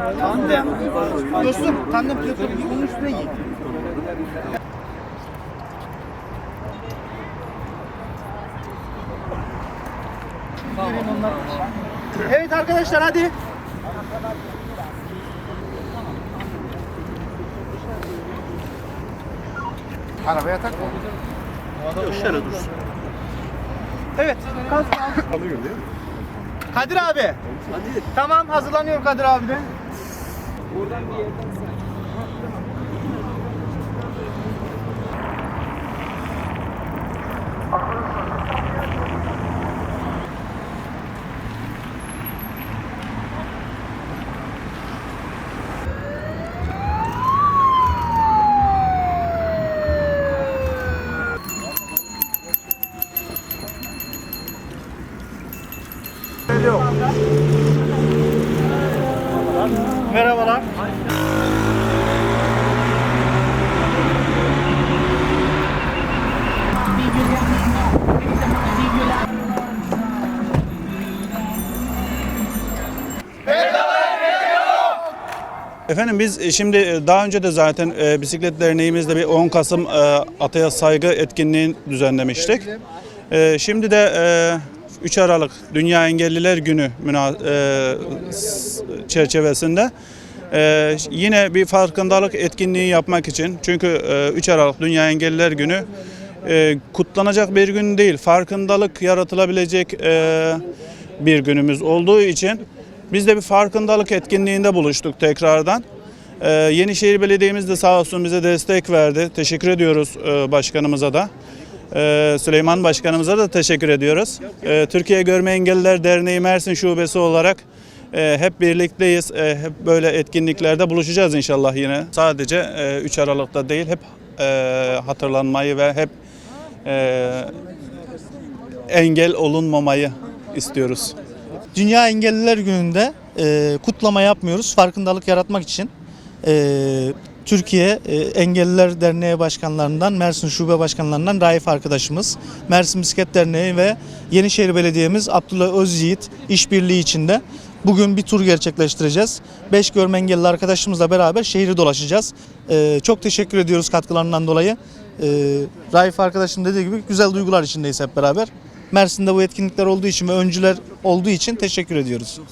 nerede? Dostum tandem pilotları bunun üstüne giy. Evet arkadaşlar hadi. Arabaya tak. Yok şöyle dursun. Evet. kask al. Alıyor değil mi? Kadir abi. Tamam hazırlanıyorum Kadir abi de. Oradan bir yerden Merhabalar. Efendim biz e, şimdi e, daha önce de zaten e, bisiklet derneğimizde bir 10 Kasım e, Ataya Saygı etkinliği düzenlemiştik. E, şimdi de e, 3 Aralık Dünya Engelliler Günü e, çerçevesinde e, yine bir farkındalık etkinliği yapmak için çünkü e, 3 Aralık Dünya Engelliler Günü e, kutlanacak bir gün değil, farkındalık yaratılabilecek e, bir günümüz olduğu için biz de bir farkındalık etkinliğinde buluştuk tekrardan. Ee, Yenişehir Belediye'miz de sağ olsun bize destek verdi. Teşekkür ediyoruz e, başkanımıza da. Ee, Süleyman Başkanımıza da teşekkür ediyoruz. Ee, Türkiye Görme Engelliler Derneği Mersin Şubesi olarak e, hep birlikteyiz. E, hep böyle etkinliklerde buluşacağız inşallah yine. Sadece e, 3 Aralık'ta değil hep e, hatırlanmayı ve hep e, engel olunmamayı istiyoruz. Dünya Engelliler Günü'nde e, kutlama yapmıyoruz. Farkındalık yaratmak için e, Türkiye e, Engelliler Derneği başkanlarından, Mersin Şube Başkanlarından Raif arkadaşımız, Mersin Bisiklet Derneği ve Yenişehir Belediye'miz Abdullah Özyiğit işbirliği içinde bugün bir tur gerçekleştireceğiz. 5 görme engelli arkadaşımızla beraber şehri dolaşacağız. E, çok teşekkür ediyoruz katkılarından dolayı. E, Raif arkadaşım dediği gibi güzel duygular içindeyiz hep beraber. Mersin'de bu etkinlikler olduğu için ve öncüler olduğu için teşekkür ediyoruz.